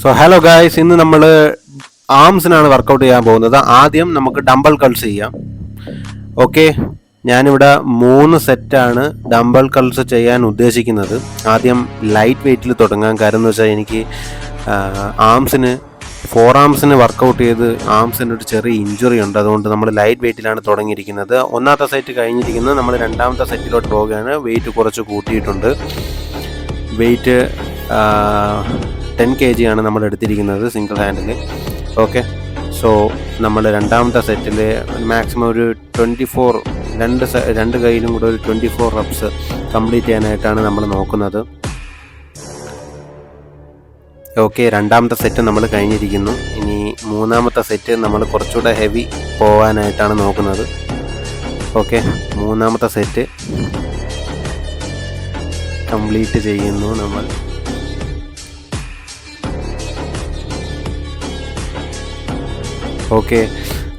So hello guys ഇന്ന് നമ്മൾ ആംസിനാണ് workout ചെയ്യാൻ പോകുന്നത്. ആദ്യം നമുക്ക് ഡംബൽ കൾസ് ചെയ്യാം. ഓക്കെ ഞാനിവിടെ മൂന്ന് സെറ്റാണ് ഡംബൽ കൾസ് ചെയ്യാൻ ഉദ്ദേശിക്കുന്നത്. ആദ്യം ലൈറ്റ് വെയിറ്റിൽ തുടങ്ങാൻ കാരണം എന്ന് വെച്ചാൽ എനിക്ക് ആംസിന് ഫോർ ആംസിന് വർക്കൗട്ട് ചെയ്ത് ആംസിന് ഒരു ചെറിയ ഇഞ്ചുറി ഉണ്ട്. അതുകൊണ്ട് നമ്മൾ ലൈറ്റ് വെയിറ്റിലാണ് തുടങ്ങിയിരിക്കുന്നത്. ഒന്നാമത്തെ സെറ്റ് കഴിഞ്ഞിരിക്കുന്നത് നമ്മൾ രണ്ടാമത്തെ സെറ്റിലോട്ട് പോവുകയാണ്. വെയിറ്റ് കുറച്ച് കൂട്ടിയിട്ടുണ്ട്. വെയിറ്റ് ടെൻ കെ ജി ആണ് നമ്മൾ എടുത്തിരിക്കുന്നത് സിംഗിൾ ഹാൻഡിൽ ഓക്കെ സോ നമ്മൾ രണ്ടാമത്തെ സെറ്റിൽ മാക്സിമം ഒരു ട്വന്റി ഫോർ രണ്ട് രണ്ട് കയ്യിലും കൂടെ ഒരു ട്വന്റി ഫോർ റബ്സ് കംപ്ലീറ്റ് ചെയ്യാനായിട്ടാണ് നമ്മൾ നോക്കുന്നത്. ഓക്കെ രണ്ടാമത്തെ സെറ്റ് നമ്മൾ കഴിഞ്ഞിരിക്കുന്നു. ഇനി മൂന്നാമത്തെ സെറ്റ് നമ്മൾ കുറച്ചുകൂടെ ഹെവി പോകാനായിട്ടാണ് നോക്കുന്നത്. ഓക്കെ മൂന്നാമത്തെ സെറ്റ് കംപ്ലീറ്റ് ചെയ്യുന്നു നമ്മൾ. ഓക്കെ.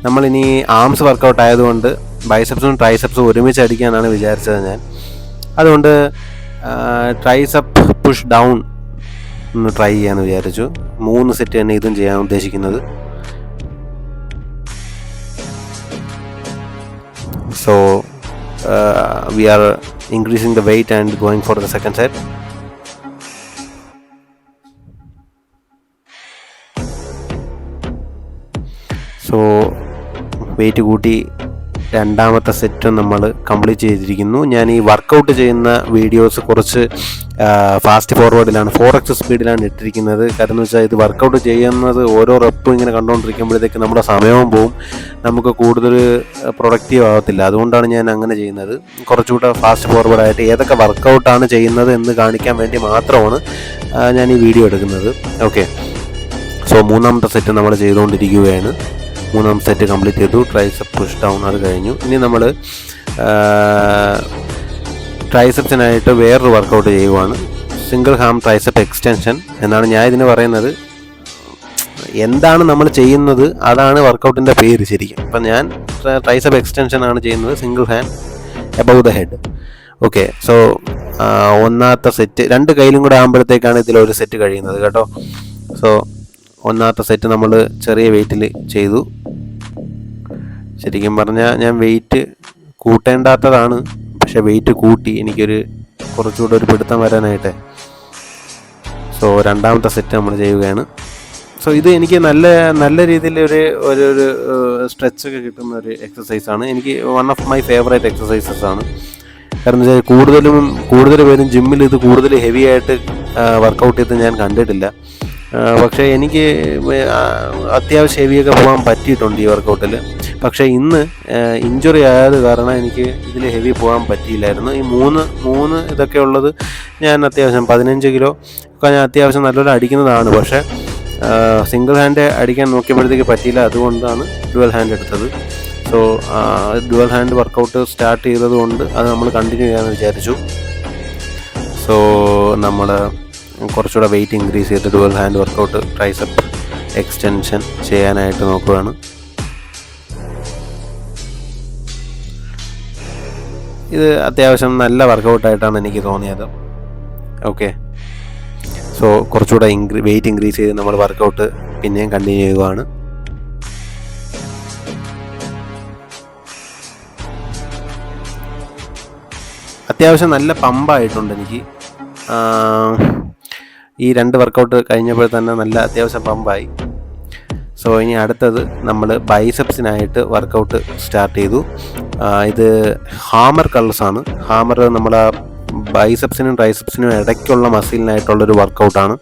നമ്മളിനി ആംസ് വർക്കൗട്ട് ആയതുകൊണ്ട് ബൈസെപ്സും ട്രൈസെപ്സും ഒരുമിച്ച് അടിക്കാനാണ് വിചാരിച്ചത് ഞാൻ. അതുകൊണ്ട് ട്രൈസപ്പ് പുഷ് ഡൗൺ ഒന്ന് ട്രൈ ചെയ്യാമെന്ന് വിചാരിച്ചു. മൂന്ന് സെറ്റ് തന്നെ ഇതും ചെയ്യാൻ ഉദ്ദേശിക്കുന്നത്. So we are increasing the weight and going for the second set. So weight കൂട്ടി രണ്ടാമത്തെ സെറ്റ് നമ്മൾ കംപ്ലീറ്റ് ചെയ്തിരിക്കുന്നു. ഞാൻ ഈ വർക്കൗട്ട് ചെയ്യുന്ന വീഡിയോസ് കുറച്ച് ഫാസ്റ്റ് ഫോർവേഡിലാണ് ഫോർ എക്സ് സ്പീഡിലാണ് ഇട്ടിരിക്കുന്നത്. കാരണം എന്ന് വെച്ചാൽ ഇത് വർക്കൗട്ട് ചെയ്യുന്നത് ഓരോ റെപ്പും ഇങ്ങനെ കണ്ടുകൊണ്ടിരിക്കുമ്പോഴത്തേക്ക് നമ്മുടെ സമയവും പോവും. നമുക്ക് കൂടുതൽ പ്രൊഡക്റ്റീവ് ആകത്തില്ല അതുകൊണ്ടാണ് ഞാൻ അങ്ങനെ ചെയ്യുന്നത്. കുറച്ചുകൂടെ ഫാസ്റ്റ് ഫോർവേഡായിട്ട് ഏതൊക്കെ വർക്കൗട്ടാണ് ചെയ്യുന്നത് എന്ന് കാണിക്കാൻ വേണ്ടി മാത്രമാണ് ഞാൻ ഈ വീഡിയോ എടുക്കുന്നത്. ഓക്കെ സോ മൂന്നാമത്തെ സെറ്റ് നമ്മൾ ചെയ്തുകൊണ്ടിരിക്കുകയാണ് മൂന്നാമത്തെ സെറ്റ് കംപ്ലീറ്റ് ചെയ്തു. ട്രൈസപ്പ് പുഷ് ഡൗൺ അത് കഴിഞ്ഞു. ഇനി നമ്മൾ ട്രൈസപ്സിനായിട്ട് വേറൊരു വർക്കൗട്ട് ചെയ്യുവാണ്. സിംഗിൾ ഹാം ട്രൈസപ്പ് എക്സ്റ്റൻഷൻ എന്നാണ് ഞാൻ ഇതിന് പറയുന്നത്. എന്താണ് നമ്മൾ ചെയ്യുന്നത്? അതാണ് വർക്കൗട്ടിന്റെ പേര് ശരിക്കും. അപ്പം ഞാൻ ട്രൈസപ്പ് എക്സ്റ്റൻഷൻ ആണ് ചെയ്യുന്നത് single hand above the head okay so ഒന്നാമത്തെ സെറ്റ് രണ്ട് കയ്യിലും കൂടെ ആകുമ്പോഴത്തേക്കാണ് ഇതിലൊരു സെറ്റ് കഴിയുന്നത് കേട്ടോ. സോ ഒന്നാമത്തെ സെറ്റ് നമ്മൾ ചെറിയ വെയിറ്റിൽ ചെയ്തു. ശരിക്കും പറഞ്ഞാൽ ഞാൻ വെയിറ്റ് കൂട്ടേണ്ടാത്തതാണ്. പക്ഷെ വെയിറ്റ് കൂട്ടി എനിക്കൊരു കുറച്ചുകൂടെ ഒരു പിടുത്തം വരാനായിട്ട്. സോ രണ്ടാമത്തെ സെറ്റ് നമ്മൾ ചെയ്യുകയാണ്. സോ ഇത് എനിക്ക് നല്ല നല്ല രീതിയിൽ ഒരു ഒരു ഒരു സ്ട്രെച്ച് ഒക്കെ കിട്ടുന്ന ഒരു എക്സസൈസാണ് എനിക്ക് one of my favourite exercises ആണ്. കാരണം വെച്ചാൽ കൂടുതലും കൂടുതൽ പേരും ജിമ്മിൽ ഇത് കൂടുതൽ ഹെവി ആയിട്ട് വർക്കൗട്ട് ചെയ്ത് ഞാൻ കണ്ടിട്ടില്ല. പക്ഷേ എനിക്ക് അത്യാവശ്യം ഹെവിയൊക്കെ പോകാൻ പറ്റിയിട്ടുണ്ട് ഈ വർക്കൗട്ടിൽ പക്ഷേ ഇന്ന് ഇഞ്ചുറി ആയത് കാരണം എനിക്ക് ഇതിൽ ഹെവി പോകാൻ പറ്റിയില്ലായിരുന്നു. ഈ മൂന്ന് മൂന്ന് ഇതൊക്കെ ഉള്ളത് ഞാൻ അത്യാവശ്യം പതിനഞ്ച് കിലോ ഒക്കെ ഞാൻ അത്യാവശ്യം നല്ലപോലെ അടിക്കുന്നതാണ്. പക്ഷേ സിംഗിൾ ഹാൻഡ് അടിക്കാൻ നോക്കിയപ്പോഴത്തേക്ക് പറ്റിയില്ല. അതുകൊണ്ടാണ് ഡുവൽ ഹാൻഡ് എടുത്തത്. So dual hand workout start ചെയ്തത് കൊണ്ട് അത് നമ്മൾ കണ്ടിന്യൂ ചെയ്യാമെന്ന് വിചാരിച്ചു. സോ നമ്മൾ കുറച്ചുകൂടെ വെയിറ്റ് ഇൻക്രീസ് ചെയ്ത് dual hand workout triceps extension ചെയ്യാനായിട്ട് നോക്കുകയാണ് ഇത് അത്യാവശ്യം നല്ല വർക്കൗട്ടായിട്ടാണ് എനിക്ക് തോന്നിയത്. ഓക്കെ സോ കുറച്ചുകൂടെ ഇൻക്രീ വെയിറ്റ് ഇൻക്രീസ് ചെയ്ത് നമ്മൾ വർക്കൗട്ട് പിന്നെയും കണ്ടിന്യൂ ചെയ്യുകയാണ് അത്യാവശ്യം നല്ല പമ്പായിട്ടുണ്ട് എനിക്ക്. ഈ രണ്ട് വർക്കൗട്ട് കഴിഞ്ഞപ്പോൾ തന്നെ നല്ല അത്യാവശ്യം പമ്പായി. സോ ഇനി അടുത്തത് നമ്മൾ ബൈസെപ്സിനായിട്ട് വർക്കൗട്ട് സ്റ്റാർട്ട് ചെയ്തു. ഇത് ഹാമർ കളേഴ്സാണ് ഹാമർ നമ്മുടെ ബൈസെപ്സിനും ട്രൈസെപ്സിനും ഇടയ്ക്കുള്ള മസിലിനായിട്ടുള്ളൊരു വർക്കൗട്ടാണ്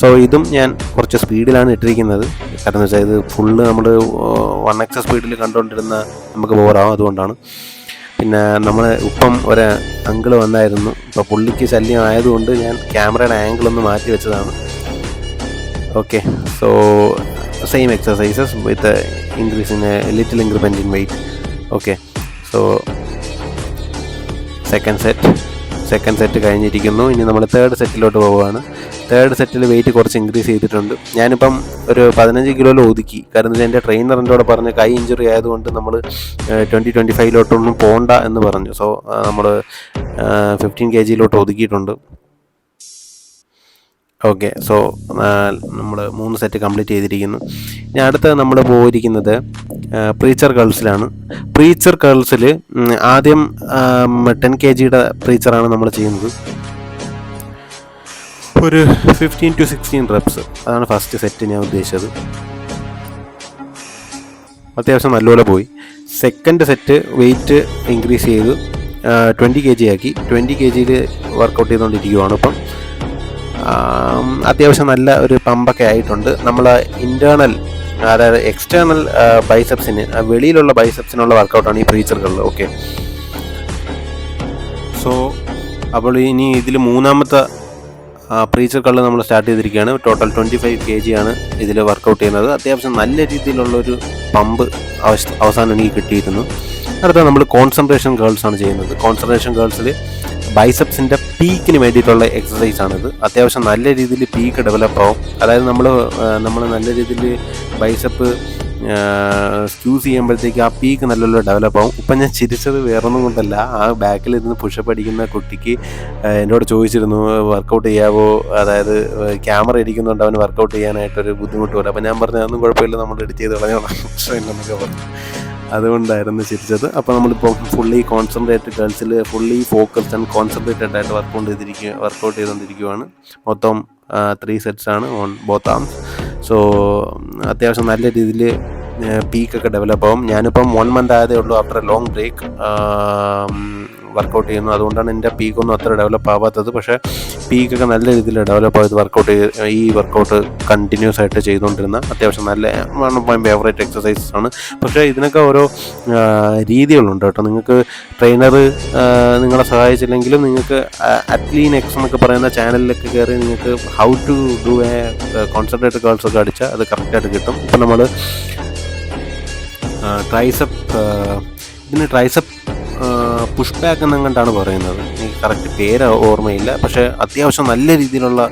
സോ ഇതും ഞാൻ കുറച്ച് സ്പീഡിലാണ് ഇട്ടിരിക്കുന്നത്. കാരണം എന്ന് വെച്ചാൽ ഇത് ഫുള്ള് നമ്മൾ വൺ എക്സ് സ്പീഡിൽ കണ്ടുകൊണ്ടിരുന്ന നമുക്ക് ബോറാവും അതുകൊണ്ടാണ്. പിന്നെ നമ്മൾ ഇപ്പം ഒരു അങ്കിൾ വന്നായിരുന്നു. ഇപ്പോൾ പുള്ളിക്ക് ശല്യം ആയതുകൊണ്ട് ഞാൻ ക്യാമറയുടെ ആംഗിൾ ഒന്ന് മാറ്റി വെച്ചതാണ്. Okay so same exercises with increase in little increment in weight okay so second set second set കഴിഞ്ഞിരിക്കുന്നു. ഇനി നമ്മൾ തേർഡ് സെറ്റിലോട്ട് പോവുകയാണ്. തേർഡ് സെറ്റിൽ വെയിറ്റ് കുറച്ച് ഇൻക്രീസ് ചെയ്തിട്ടുണ്ട്. ഞാനിപ്പം ഒരു പതിനഞ്ച് കിലോയിൽ ഒതുക്കി. കാരണം എന്റെ ട്രെയിനർ കൂടെ പറഞ്ഞ് കൈ ഇഞ്ചുറി ആയതുകൊണ്ട് നമ്മൾ ട്വന്റി ട്വന്റി ഫൈവിലോട്ടൊന്നും പോകണ്ട എന്ന് പറഞ്ഞു. സോ നമ്മൾ ഫിഫ്റ്റീൻ കെ ജിയിലോട്ട് ഒതുക്കിയിട്ടുണ്ട്. ഓക്കെ സോ നമ്മൾ മൂന്ന് സെറ്റ് കംപ്ലീറ്റ് ചെയ്തിരിക്കുന്നു. ഇനി അടുത്ത നമ്മൾ പോയിരിക്കുന്നത് പ്രീച്ചർ കേൾസിലാണ് പ്രീച്ചർ കേൾസിൽ ആദ്യം ടെൻ കെ ജിയുടെ പ്രീച്ചറാണ് നമ്മൾ ചെയ്യുന്നത്. ഒരു ഫിഫ്റ്റീൻ ടു സിക്സ്റ്റീൻ റെപ്സ് അതാണ് ഫസ്റ്റ് സെറ്റ് ഞാൻ ഉദ്ദേശിച്ചത്. അത്യാവശ്യം നല്ലപോലെ പോയി. സെക്കൻഡ് സെറ്റ് വെയിറ്റ് ഇൻക്രീസ് ചെയ്ത് ട്വന്റി കെ ജി ആക്കി. ട്വന്റി കെ ജിയിൽ വർക്കൗട്ട് ചെയ്തുകൊണ്ടിരിക്കുകയാണ് ഇപ്പം അത്യാവശ്യം നല്ല ഒരു പമ്പൊക്കെ ആയിട്ടുണ്ട്. നമ്മൾ ഇന്റേർണൽ അതായത് എക്സ്റ്റേണൽ ബൈസെപ്സിന് വെളിയിലുള്ള ബൈസെപ്സിനുള്ള വർക്കൗട്ടാണ് ഈ പ്രീച്ചറുകളിൽ ഓക്കെ സോ അപ്പോൾ ഇനി ഇതിൽ മൂന്നാമത്തെ പ്രീച്ചർ കള്ള് നമ്മൾ സ്റ്റാർട്ട് ചെയ്തിരിക്കുകയാണ്. Total twenty five K G ആണ് ഇതിൽ വർക്കൗട്ട് ചെയ്യുന്നത്. അത്യാവശ്യം നല്ല രീതിയിലുള്ളൊരു പമ്പ് അവസാനം എനിക്ക് കിട്ടിയിരുന്നു. അടുത്ത നമ്മൾ കോൺസെൻട്രേഷൻ ഗേൾസ് ആണ് ചെയ്യുന്നത്. കോൺസെൻട്രേഷൻ ഗേൾസിൽ ബൈസെപ്സിന്റെ പീക്കിന് വേണ്ടിയിട്ടുള്ള എക്സസൈസ് ആണിത്. അത്യാവശ്യം നല്ല രീതിയിൽ പീക്ക് ഡെവലപ്പ് ആവും. അതായത് നമ്മൾ നമ്മൾ നല്ല രീതിയിൽ ബൈസപ്പ് സ്ക്യൂസ് ചെയ്യുമ്പോഴത്തേക്ക് ആ പീക്ക് നല്ലപോലെ ഡെവലപ്പ് ആവും. ഇപ്പം ഞാൻ ചിരിച്ചത് വേറൊന്നും കൊണ്ടല്ല. ആ ബാക്കിൽ ഇരുന്ന് പുഷപ്പ് അടിക്കുന്ന കുട്ടിക്ക് എന്നോട് ചോദിച്ചിരുന്നു വർക്കൗട്ട് ചെയ്യാവോ? അതായത് ക്യാമറ ഇരിക്കുന്നുണ്ട് അവന് വർക്കൗട്ട് ചെയ്യാനായിട്ടൊരു ബുദ്ധിമുട്ട് പോലെ. അപ്പം ഞാൻ പറഞ്ഞു അതൊന്നും കുഴപ്പമില്ല. നമ്മൾ എഡിറ്റ് ചെയ്ത് കളഞ്ഞോളാം. പ്രശ്നമില്ലെന്നൊക്കെ പറഞ്ഞു അതുകൊണ്ടായിരുന്നു ചിരിച്ചത്. അപ്പോൾ നമ്മളിപ്പോൾ ഫുള്ളി കോൺസെൻട്രേറ്റഡ് ഗേൾസിൽ ഫുള്ളി ഫോക്കസ്ഡ് ആൻഡ് കോൺസെൻട്രേറ്റഡ് ആയിട്ട് വർക്കൗട്ട് ചെയ്തിരിക്കുക വർക്കൗട്ട് ചെയ്തുകൊണ്ടിരിക്കുകയാണ് മൊത്തം ത്രീ സെറ്റ്സ് ആണ് ഓൺ ബോത്ത് ആംസ് സോ അത്യാവശ്യം നല്ല രീതിയിൽ പീക്കൊക്കെ ഡെവലപ്പ് ആവും. ഞാനിപ്പം വൺ മന്ത് ആയതേ ഉള്ളൂ after a long break workout ചെയ്യുന്നു. അതുകൊണ്ടാണ് എന്റെ പീക്കൊന്നും അത്ര ഡെവലപ്പ് ആവാത്തത്. പക്ഷേ പീക്കൊക്കെ നല്ല രീതിയിൽ ഡെവലപ്പ് ആയത് വർക്കൗട്ട് ഈ വർക്കൗട്ട് കണ്ടിന്യൂസ് ആയിട്ട് ചെയ്തുകൊണ്ടിരുന്ന അത്യാവശ്യം നല്ല ഫേവറേറ്റ് എക്സസൈസസ് ആണ്. പക്ഷേ ഇതിനൊക്കെ ഓരോ രീതികളുണ്ട് കേട്ടോ. നിങ്ങൾക്ക് ട്രെയിനർ നിങ്ങളെ സഹായിച്ചില്ലെങ്കിലും നിങ്ങൾക്ക് അറ്റ്ലീൻ എക്സ് എന്നൊക്കെ പറയുന്ന ചാനലിലൊക്കെ കയറി നിങ്ങൾക്ക് how to do a concentrated curls ഒക്കെ അടിച്ചാൽ അത് കറക്റ്റായിട്ട് കിട്ടും. ഇപ്പം നമ്മൾ ട്രൈസപ്പ് ഇതിന് ട്രൈസപ്പ് പുഷ് ബാക്ക് കണ്ടാണ് പറയുന്നത്. എനിക്ക് കറക്റ്റ് പേര് ഓർമ്മയില്ല. പക്ഷേ അത്യാവശ്യം നല്ല രീതിയിലുള്ള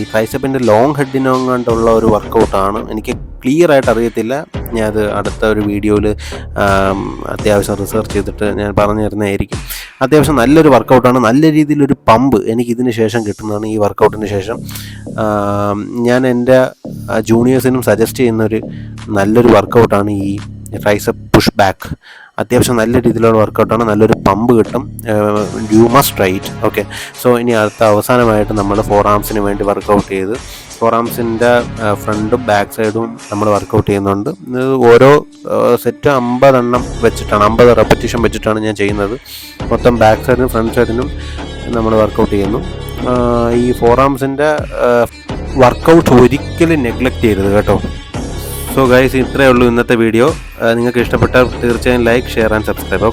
ഈ ട്രൈസപ്പിന്റെ ലോങ് ഹെഡിനും കണ്ടുള്ള ഒരു വർക്കൗട്ടാണ് എനിക്ക് ക്ലിയർ ആയിട്ട് അറിയത്തില്ല. ഞാൻ അത് അടുത്ത ഒരു വീഡിയോയിൽ അത്യാവശ്യം റിസർച്ച് ചെയ്തിട്ട് ഞാൻ പറഞ്ഞു തരുന്നതായിരിക്കും. അത്യാവശ്യം നല്ലൊരു വർക്കൗട്ടാണ് നല്ല രീതിയിലൊരു പമ്പ് എനിക്ക് ഇതിന് ശേഷം കിട്ടുന്നതാണ് ഈ വർക്കൗട്ടിന് ശേഷം. ഞാൻ എന്റെ ജൂനിയേഴ്സിനും സജസ്റ്റ് ചെയ്യുന്ന ഒരു നല്ലൊരു വർക്കൗട്ടാണ് ഈ റൈസപ്പ് പുഷ് ബാക്ക് അത്യാവശ്യം നല്ല രീതിയിലുള്ള വർക്കൗട്ടാണ് നല്ലൊരു പമ്പ് കിട്ടും. You must right okay so ഇനി അടുത്ത അവസാനമായിട്ട് നമ്മൾ ഫോർ ആംസിന് വേണ്ടി വർക്കൗട്ട് ചെയ്ത് ഫോർ ആംസിന്റെ ഫ്രണ്ടും ബാക്ക് സൈഡും നമ്മൾ വർക്കൗട്ട് ചെയ്യുന്നുണ്ട്. ഓരോ സെറ്റ് അമ്പതെണ്ണം വെച്ചിട്ടാണ് അമ്പത് റെപ്പറ്റീഷൻ വെച്ചിട്ടാണ് ഞാൻ ചെയ്യുന്നത്. മൊത്തം ബാക്ക് സൈഡിനും ഫ്രണ്ട് സൈഡിനും നമ്മൾ വർക്കൗട്ട് ചെയ്യുന്നു. ഈ ഫോർ ആംസിന്റെ വർക്കൗട്ട് ഒരിക്കലും നെഗ്ലക്റ്റ് ചെയ്യരുത് കേട്ടോ. സോ ഗൈസ് ഇത്രയേ ഉള്ളൂ ഇന്നത്തെ വീഡിയോ നിങ്ങൾക്ക് ഇഷ്ടപ്പെട്ടാൽ തീർച്ചയായും ലൈക്ക് ഷെയർ ആൻഡ് സബ്സ്ക്രൈബ്